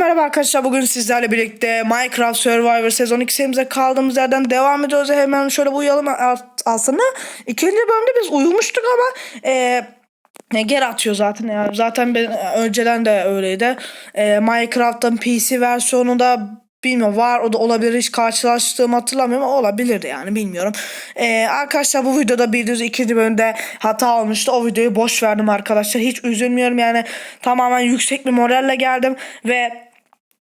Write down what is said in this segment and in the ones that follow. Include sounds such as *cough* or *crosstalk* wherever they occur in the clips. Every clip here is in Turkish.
merhaba arkadaşlar. Bugün sizlerle birlikte Minecraft Survivor sezon 2 serimize kaldığımız yerden devam ediyoruz. Hemen şöyle uyuyalım. Aslında ikinci bölümde biz uyumuştuk ama e, ne geri atıyor zaten ya. Zaten ben önceden de öyleydi. E, Minecraft'ın PC versiyonunda bilmiyorum var o da olabilir hiç karşılaştığımı hatırlamıyorum ama olabilir yani bilmiyorum. Ee, arkadaşlar bu videoda bildiğiniz ikinci bölümde hata olmuştu. O videoyu boş verdim arkadaşlar. Hiç üzülmüyorum yani tamamen yüksek bir moralle geldim ve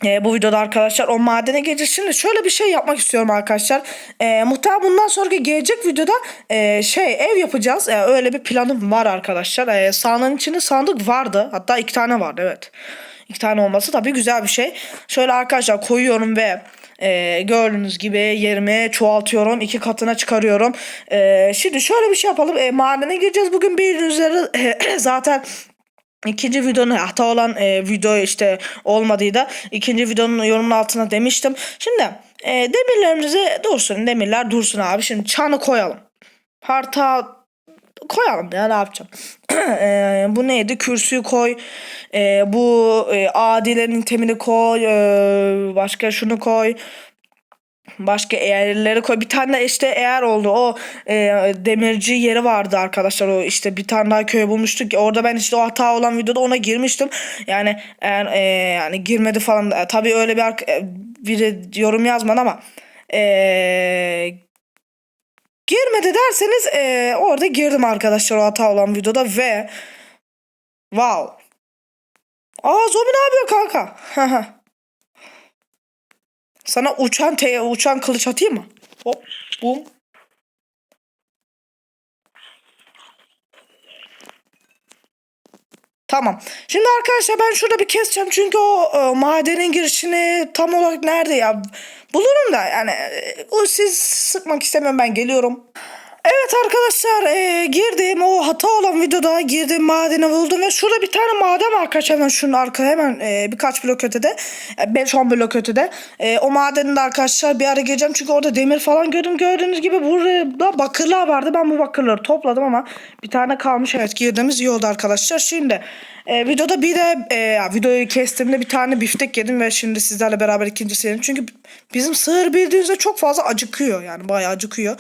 e, bu videoda arkadaşlar o madene gireceğiz. Şimdi şöyle bir şey yapmak istiyorum arkadaşlar. E, muhtemelen bundan sonraki gelecek videoda e, şey ev yapacağız. E, öyle bir planım var arkadaşlar. E, sahanın içinde sandık vardı. Hatta iki tane vardı evet. İki tane olması tabii güzel bir şey. Şöyle arkadaşlar koyuyorum ve e, gördüğünüz gibi yerimi çoğaltıyorum. iki katına çıkarıyorum. E, şimdi şöyle bir şey yapalım. E, madene gireceğiz bugün bir üzeri *clears throat* zaten İkinci videonun hata olan e, video işte olmadıydı. İkinci videonun yorumun altına demiştim. Şimdi e, demirlerimizi dursun. Demirler dursun abi. Şimdi çanı koyalım. Harta koyalım ya ne yapacağım. *clears throat* e, bu neydi? Kürsüyü koy. E, bu e, adilerin temini koy. E, başka şunu koy. Başka eğerleri koy. Bir tane de işte eğer oldu. O e, demirci yeri vardı arkadaşlar. O işte bir tane daha köy bulmuştuk. Orada ben işte o hata olan videoda ona girmiştim. Yani eğer e, yani girmedi falan. E, tabii öyle bir e, biri yorum yazmadı ama e, girmedi derseniz e, orada girdim arkadaşlar o hata olan videoda ve wow. Aa zombi ne yapıyor kanka? *laughs* Sana uçan te uçan kılıç atayım mı? Hop bum. Tamam. Şimdi arkadaşlar ben şurada bir keseceğim çünkü o e, madenin girişini tam olarak nerede ya? Bulurum da yani e, o siz sıkmak istemiyorum ben geliyorum. Evet arkadaşlar e, girdim. O hata olan videoda girdim madeni buldum ve şurada bir tane maden var. Arkadaşlar hemen şunun arka hemen e, birkaç blok ötede. 5-10 blok ötede. E, o madenin de arkadaşlar bir ara gireceğim çünkü orada demir falan gördüm. Gördüğünüz gibi burada bakırlar vardı. Ben bu bakırları topladım ama bir tane kalmış. Evet girdiğimiz iyi oldu arkadaşlar. Şimdi e, videoda bir de e, videoyu kestiğimde bir tane biftek yedim ve şimdi sizlerle beraber ikinci yedim. Çünkü bizim sığır bildiğinizde çok fazla acıkıyor yani bayağı acıkıyor.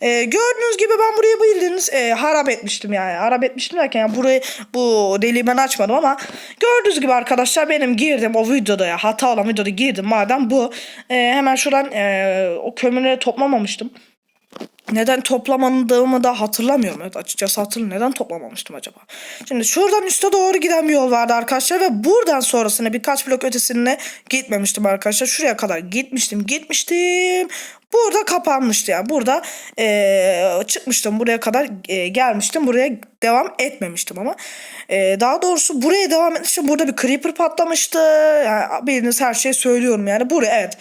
E, gördüğünüz gibi ben burayı bildiğiniz e, harap etmiştim yani. Harap etmiştim derken yani burayı bu deliği ben açmadım ama gördüğünüz gibi arkadaşlar benim girdim o videoda ya hata olan videoda girdim madem bu. E, hemen şuradan e, o kömürleri toplamamıştım. Neden toplamadığımı da hatırlamıyorum. Evet açıkçası hatırlamıyorum. Neden toplamamıştım acaba? Şimdi şuradan üste doğru giden bir yol vardı arkadaşlar ve buradan sonrasında birkaç blok ötesine gitmemiştim arkadaşlar. Şuraya kadar gitmiştim gitmiştim. Burada kapanmıştı yani. Burada ee, çıkmıştım. Buraya kadar e, gelmiştim. Buraya devam etmemiştim ama. E, daha doğrusu buraya devam etmiştim. Burada bir creeper patlamıştı. Yani bildiğiniz her şeyi söylüyorum yani. Buraya evet.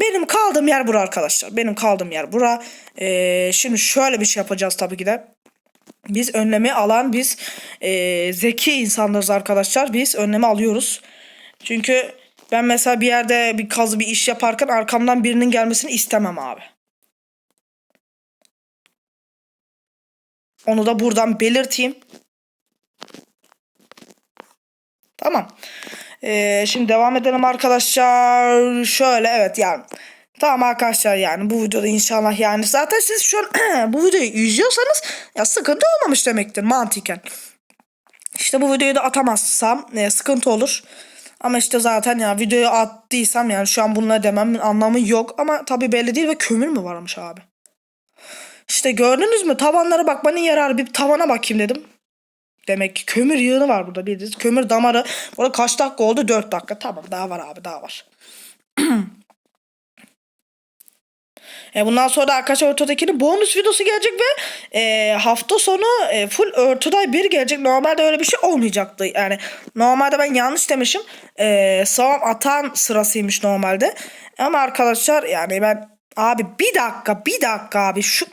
Benim kaldığım yer bura arkadaşlar. Benim kaldığım yer bura. Ee, şimdi şöyle bir şey yapacağız tabii ki de. Biz önlemi alan biz e, zeki insanlarız arkadaşlar. Biz önlemi alıyoruz. Çünkü ben mesela bir yerde bir kazı bir iş yaparken arkamdan birinin gelmesini istemem abi. Onu da buradan belirteyim. Tamam. Ee, şimdi devam edelim arkadaşlar. Şöyle evet yani. Tamam arkadaşlar yani bu videoda inşallah yani zaten siz şu an *clears throat* bu videoyu izliyorsanız ya sıkıntı olmamış demektir mantıken. İşte bu videoyu da atamazsam e, sıkıntı olur. Ama işte zaten ya videoyu attıysam yani şu an bunları dememin anlamı yok. Ama tabi belli değil ve kömür mü varmış abi? İşte gördünüz mü tavanlara bakmanın yararı bir tavana bakayım dedim. Demek ki kömür yığını var burada bildiğiniz. Kömür damarı. Burada kaç dakika oldu? 4 dakika. Tamam daha var abi daha var. *clears throat* e bundan sonra da arkadaşlar Örtüday'kinin bonus videosu gelecek ve e, hafta sonu e, full Örtüday 1 gelecek. Normalde öyle bir şey olmayacaktı. Yani normalde ben yanlış demişim. E, savam atan sırasıymış normalde. Ama arkadaşlar yani ben abi bir dakika bir dakika abi şu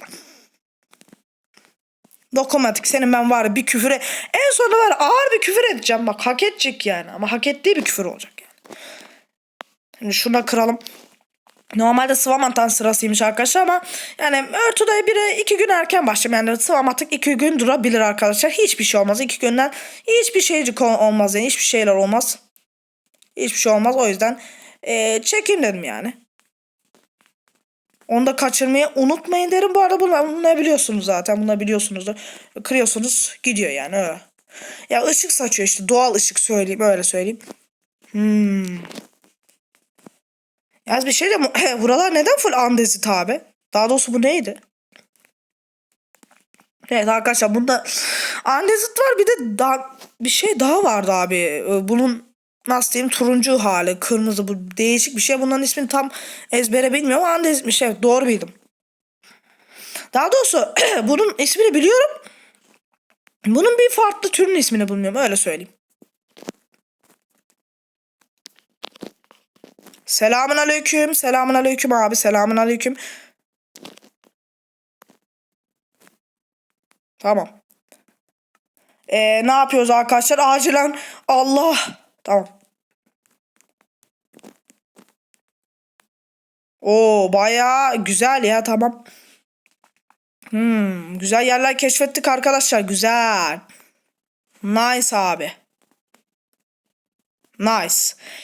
Dokunmatik senin ben var bir küfüre en sonunda var ağır bir küfür edeceğim bak hak edecek yani ama hak ettiği bir küfür olacak yani. Şimdi şuna kıralım. Normalde sıvamatan sırasıymış arkadaşlar ama yani örtüde biri iki gün erken başlayayım. Yani sıvamatık iki gün durabilir arkadaşlar. Hiçbir şey olmaz. iki günden hiçbir şeycik olmaz yani hiçbir şeyler olmaz. Hiçbir şey olmaz. O yüzden e, çekeyim dedim yani. Onu da kaçırmayı unutmayın derim. Bu arada bunu, bunu biliyorsunuz zaten. Bunu biliyorsunuzdur. Kırıyorsunuz gidiyor yani öyle. Ya ışık saçıyor işte. Doğal ışık söyleyeyim. Öyle söyleyeyim. Hmm. Yalnız bir şey de *laughs* buralar neden full andezit abi? Daha doğrusu bu neydi? Evet arkadaşlar bunda andezit var bir de daha bir şey daha vardı abi. Ee, Bunun nasıl diyeyim turuncu hali kırmızı bu değişik bir şey. Bunların ismini tam ezbere bilmiyorum ama andezitmiş evet doğru bildim. Daha doğrusu *clears throat* bunun ismini biliyorum. Bunun bir farklı türün ismini bilmiyorum öyle söyleyeyim. Selamun aleyküm. Selamun aleyküm abi. Selamun aleyküm. Tamam. Ee, ne yapıyoruz arkadaşlar? Acilen Allah. Tamam. Oo bayağı güzel ya tamam. Hmm, güzel yerler keşfettik arkadaşlar. Güzel. Nice abi. Nice.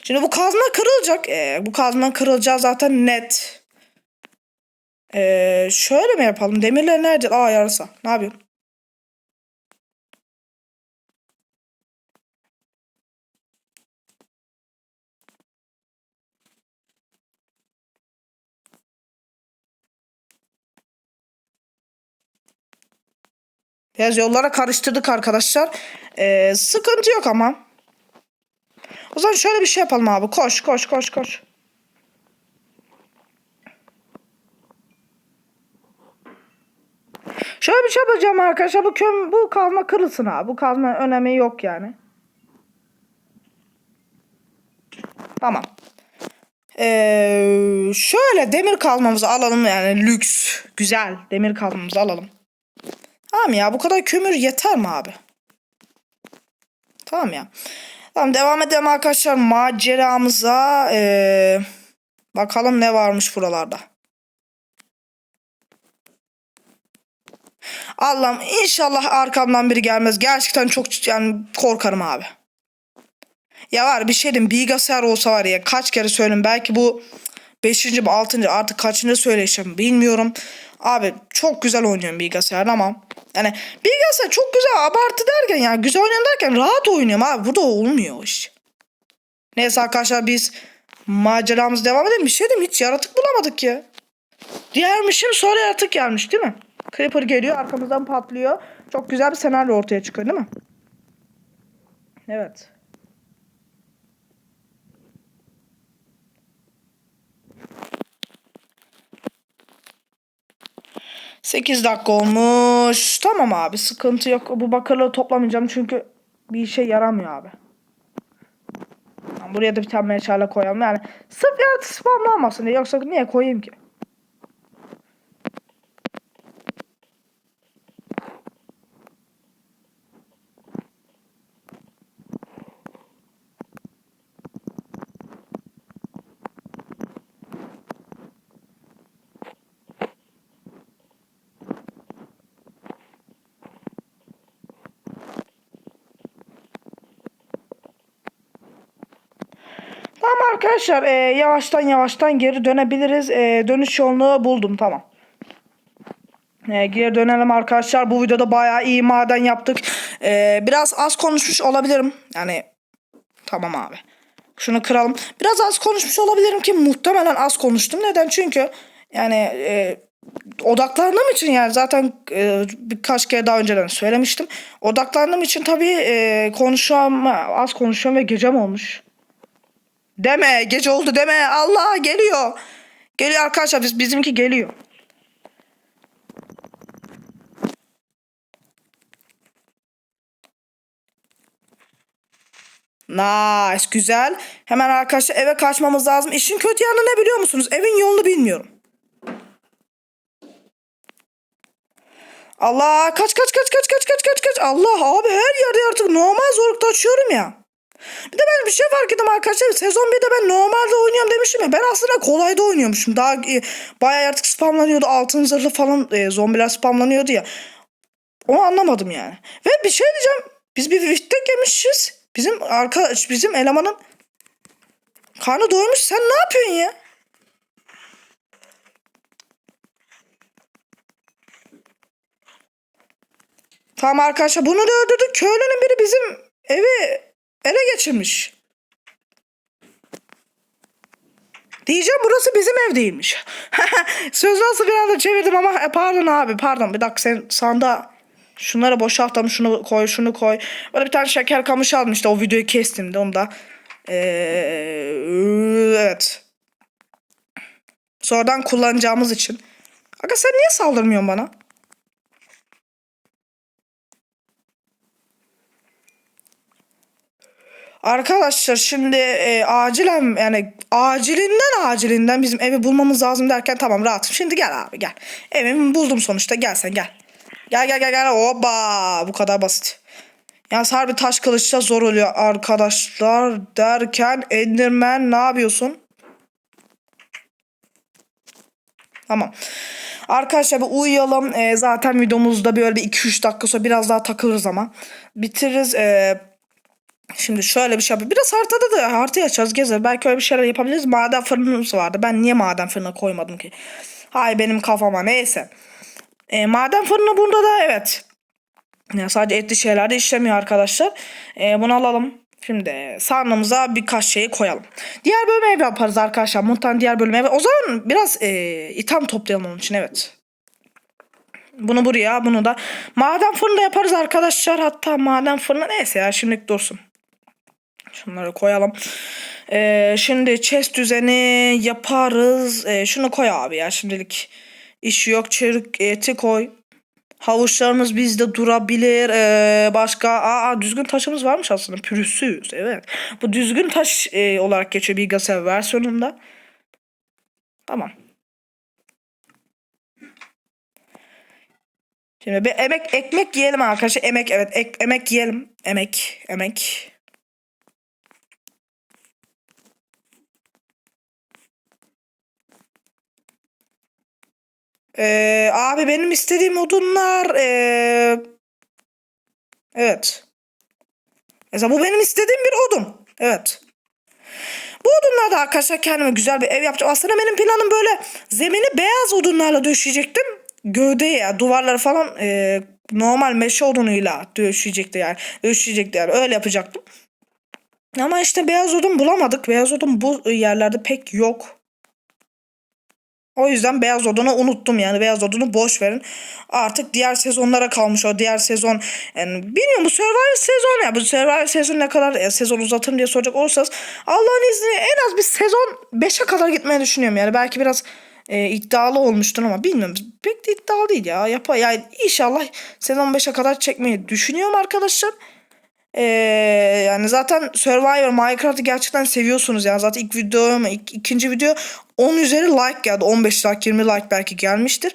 Şimdi bu kazma kırılacak. Ee, bu kazma kırılacağı zaten net. Ee, şöyle mi yapalım? Demirler nerede? Aa yarasa. Ne yapıyorsun? Biraz yollara karıştırdık arkadaşlar. Ee, sıkıntı yok ama. O zaman şöyle bir şey yapalım abi. Koş koş koş koş. Şöyle bir şey yapacağım arkadaşlar. Bu köm bu kazma kırılsın abi. Bu kazma önemi yok yani. Tamam. Ee, şöyle demir kazmamızı alalım yani lüks, güzel demir kazmamızı alalım. Tamam ya bu kadar kömür yeter mi abi? Tamam ya. Tamam devam edelim arkadaşlar maceramıza. Ee, bakalım ne varmış buralarda. Allah'ım inşallah arkamdan biri gelmez. Gerçekten çok yani korkarım abi. Ya var bir şey diyeyim bilgisayar olsa var ya kaç kere söyleyeyim belki bu 5. mi 6. artık kaçıncı söyleyişim bilmiyorum. Abi çok güzel oynuyorum bilgisayar ama yani bilgisayar çok güzel abartı derken yani güzel oynuyorum derken rahat oynuyorum abi burada olmuyor o iş. Neyse arkadaşlar biz maceramız devam edelim. Bir şey diyeyim hiç yaratık bulamadık ya. Diğermişim sonra yaratık gelmiş değil mi? Creeper geliyor arkamızdan patlıyor. Çok güzel bir senaryo ortaya çıkıyor değil mi? Evet. Sekiz dakika olmuş. Tamam abi sıkıntı yok. Bu bakırları toplamayacağım çünkü bir işe yaramıyor abi. Buraya da bir tane meşale koyalım. Yani sırf yaratık spamlanmasın diye. Yoksa niye koyayım ki? Tamam arkadaşlar e, yavaştan yavaştan geri dönebiliriz. E, dönüş yolunu buldum tamam. E, geri dönelim arkadaşlar. Bu videoda bayağı iyi maden yaptık. E, biraz az konuşmuş olabilirim. Yani tamam abi. Şunu kıralım. Biraz az konuşmuş olabilirim ki muhtemelen az konuştum. Neden? Çünkü yani e, odaklandığım için yani zaten e, birkaç kere daha önceden söylemiştim. Odaklandığım için tabii e, konuşuyorum, az konuşuyorum ve gecem olmuş. Deme gece oldu deme Allah geliyor. Geliyor arkadaşlar biz, bizimki geliyor. Nice güzel. Hemen arkadaşlar eve kaçmamız lazım. İşin kötü yanı ne biliyor musunuz? Evin yolunu bilmiyorum. Allah kaç kaç kaç kaç kaç kaç kaç kaç. Allah abi her yerde artık normal zorlukta açıyorum ya. Bir de ben bir şey fark ettim arkadaşlar. Sezon 1'de ben normalde oynuyorum demiştim ya. Ben aslında kolayda oynuyormuşum. Daha e, bayağı artık spamlanıyordu. Altın zırhlı falan e, zombiler spamlanıyordu ya. Onu anlamadım yani. Ve bir şey diyeceğim. Biz bir viftek yemişiz. Bizim arka bizim elemanın Karnı doymuş sen ne yapıyorsun ya? Tamam arkadaşlar bunu da öldürdük. Köylünün biri bizim evi ele geçirmiş. Diyeceğim burası bizim ev değilmiş. *laughs* Söz nasıl bir anda çevirdim ama e, pardon abi pardon bir dakika sen sanda şunları boşaltalım şunu koy şunu koy. Böyle bir tane şeker kamışı almıştı o videoyu kestim de onu da. Ee, evet. Sonradan kullanacağımız için. Aga sen niye saldırmıyorsun bana? Arkadaşlar şimdi e, acilen yani acilinden acilinden bizim evi bulmamız lazım derken tamam rahatım. Şimdi gel abi gel. Evimi buldum sonuçta gel sen gel. Gel gel gel gel oba bu kadar basit. Yani harbi taş kılıçla zor oluyor arkadaşlar derken Enderman ne yapıyorsun? Tamam. Arkadaşlar bir uyuyalım. Ee, zaten videomuzda böyle bir 2-3 dakika sonra biraz daha takılırız ama. Bitiririz. Ee, şimdi şöyle bir şey yapayım. Biraz haritada da haritayı açacağız gezer. Belki öyle bir şeyler yapabiliriz. Maden fırınımız vardı. Ben niye maden fırına koymadım ki? Hay benim kafama neyse. Ee, maden fırını bunda da evet. Yani sadece etli şeyler de işlemiyor arkadaşlar. Ee, bunu alalım. Şimdi sarnımıza birkaç şeyi koyalım. Diğer bölüme ev yaparız arkadaşlar. Muhtemelen diğer bölüme ev. O zaman biraz e, itham toplayalım onun için evet. Bunu buraya bunu da. Maden fırında yaparız arkadaşlar. Hatta maden fırını neyse ya şimdilik dursun. Şunları koyalım. Ee, şimdi chest düzeni yaparız. Ee, şunu koy abi ya şimdilik. İşi yok. Çelik eti koy. Havuçlarımız bizde durabilir. Ee, başka aa düzgün taşımız varmış aslında. Pürüzsüz. Evet. Bu düzgün taş e, olarak geçiyor bilgisayar versiyonunda. Tamam. Şimdi bir emek ekmek yiyelim arkadaşlar. Emek evet ek, emek yiyelim. Emek emek. Ee, abi benim istediğim odunlar ee, evet. Mesela bu benim istediğim bir odun. Evet. Bu odunlarda arkadaşlar kendime güzel bir ev yapacağım. Aslında benim planım böyle zemini beyaz odunlarla döşeyecektim. Gövdeyi ya duvarları falan ee, normal meşe odunuyla döşeyecekti yani. Döşeyecekti yani öyle yapacaktım. Ama işte beyaz odun bulamadık. Beyaz odun bu yerlerde pek yok. O yüzden beyaz odunu unuttum yani beyaz odunu boş verin. Artık diğer sezonlara kalmış o diğer sezon. Yani bilmiyorum bu Survivor sezon ya bu Survivor sezon ne kadar ya, sezon uzatırım diye soracak olursanız Allah'ın izniyle en az bir sezon 5'e kadar gitmeyi düşünüyorum yani belki biraz e, iddialı olmuştur ama bilmiyorum pek de iddialı değil ya. Yapa yani inşallah sezon 5'e kadar çekmeyi düşünüyorum arkadaşlar. Ee, yani zaten Survivor Minecraft'ı gerçekten seviyorsunuz yani zaten ilk video ilk, ikinci video 10 üzeri like geldi 15 like 20 like belki gelmiştir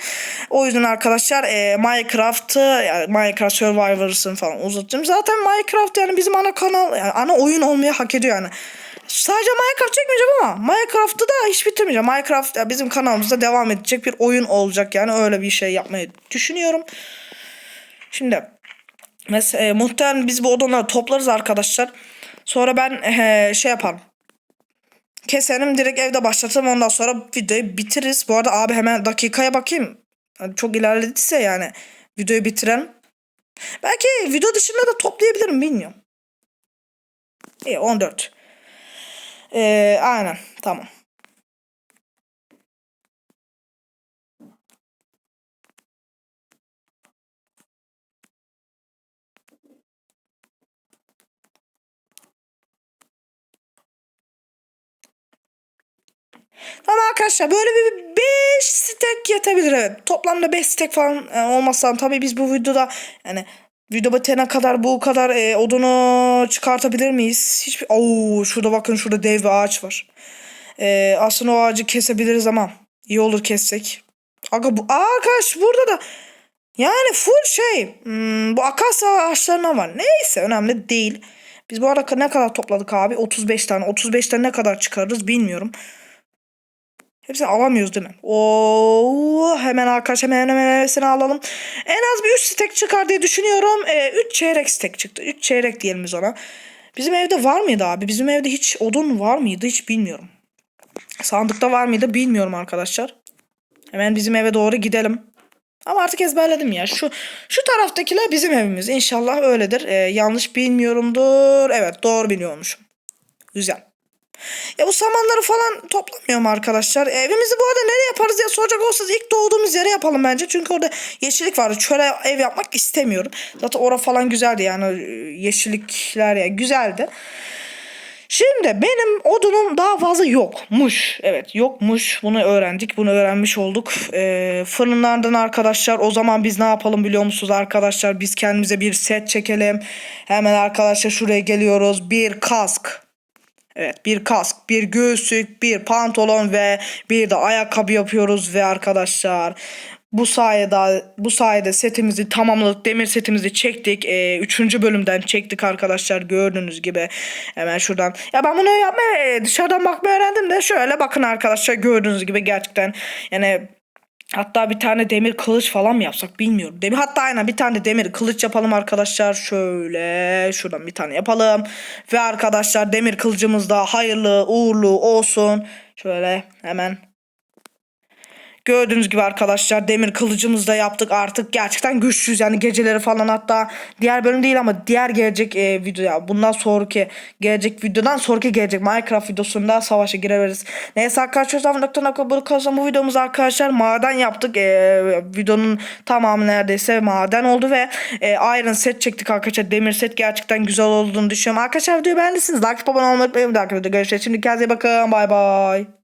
o yüzden arkadaşlar e, Minecraft'ı yani Minecraft Survivor'sın falan uzatacağım zaten Minecraft yani bizim ana kanal yani ana oyun olmaya hak ediyor yani Sadece Minecraft çekmeyeceğim ama Minecraft'ı da hiç bitirmeyeceğim. Minecraft ya bizim kanalımızda devam edecek bir oyun olacak yani öyle bir şey yapmayı düşünüyorum. Şimdi Mesela e, muhtemelen biz bu odunları toplarız arkadaşlar. Sonra ben e, şey yaparım. Keserim direkt evde başlatırım ondan sonra videoyu bitiririz. Bu arada abi hemen dakikaya bakayım. Yani çok ilerlediyse yani videoyu bitiren. Belki video dışında da toplayabilirim bilmiyorum. İyi 14. Ee, aynen tamam. Arkadaşlar böyle bir 5 stack yetebilir evet. Toplamda 5 stack falan e, olmazsa tabii biz bu videoda yani video bitene kadar bu kadar e, odunu çıkartabilir miyiz? Hiçbir Oo şurada bakın şurada dev bir ağaç var. E, aslında o ağacı kesebiliriz ama iyi olur kessek. Aga bu arkadaş burada da yani full şey hmm, bu akasya ağaçlarına var. Neyse önemli değil. Biz bu arada ne kadar topladık abi? 35 tane. 35 tane ne kadar çıkarırız bilmiyorum. Hepsini alamıyoruz değil mi? Oo, hemen arkadaş hemen hemen hepsini alalım. En az bir 3 stek çıkar diye düşünüyorum. 3 ee, çeyrek stek çıktı. 3 çeyrek diyelim biz ona. Bizim evde var mıydı abi? Bizim evde hiç odun var mıydı? Hiç bilmiyorum. Sandıkta var mıydı bilmiyorum arkadaşlar. Hemen bizim eve doğru gidelim. Ama artık ezberledim ya. Şu şu taraftakiler bizim evimiz. İnşallah öyledir. Ee, yanlış bilmiyorumdur. Evet doğru biliyormuşum. Güzel. Ya bu samanları falan toplamıyorum arkadaşlar. Evimizi bu arada nereye yaparız diye soracak olsanız ilk doğduğumuz yere yapalım bence. Çünkü orada yeşillik vardı. Çöle ev yapmak istemiyorum. Zaten ora falan güzeldi yani e, yeşillikler ya güzeldi. Şimdi benim odunum daha fazla yokmuş. Evet yokmuş. Bunu öğrendik. Bunu öğrenmiş olduk. Ee, fırınlardan arkadaşlar o zaman biz ne yapalım biliyor musunuz arkadaşlar? Biz kendimize bir set çekelim. Hemen arkadaşlar şuraya geliyoruz. Bir kask. Evet bir kask, bir göğüslük, bir pantolon ve bir de ayakkabı yapıyoruz ve arkadaşlar bu sayede bu sayede setimizi tamamladık. Demir setimizi çektik. Ee, üçüncü bölümden çektik arkadaşlar gördüğünüz gibi. Hemen şuradan. Ya ben bunu yapmayı dışarıdan bakmayı öğrendim de şöyle bakın arkadaşlar gördüğünüz gibi gerçekten yani Hatta bir tane demir kılıç falan mı yapsak bilmiyorum. Demir hatta aynen bir tane de demir kılıç yapalım arkadaşlar. Şöyle şuradan bir tane yapalım. Ve arkadaşlar demir kılıcımız da hayırlı uğurlu olsun. Şöyle hemen Gördüğünüz gibi arkadaşlar demir kılıcımızı da yaptık. Artık gerçekten güçlüyüz. Yani geceleri falan hatta diğer bölüm değil ama diğer gelecek e, video ya bundan sonraki gelecek videodan sonraki gelecek Minecraft videosunda savaşa girebiliriz. Neyse arkadaşlar zaten bu videomuz arkadaşlar. Maden yaptık. E, videonun tamamı neredeyse maden oldu ve e, iron set çektik arkadaşlar. Demir set gerçekten güzel olduğunu düşünüyorum. Arkadaşlar videoyu beğendiyseniz like abone olmayı unutmayın. Arkadaşlar görüşürüz. Şimdi kendinize bakın. Bay bay.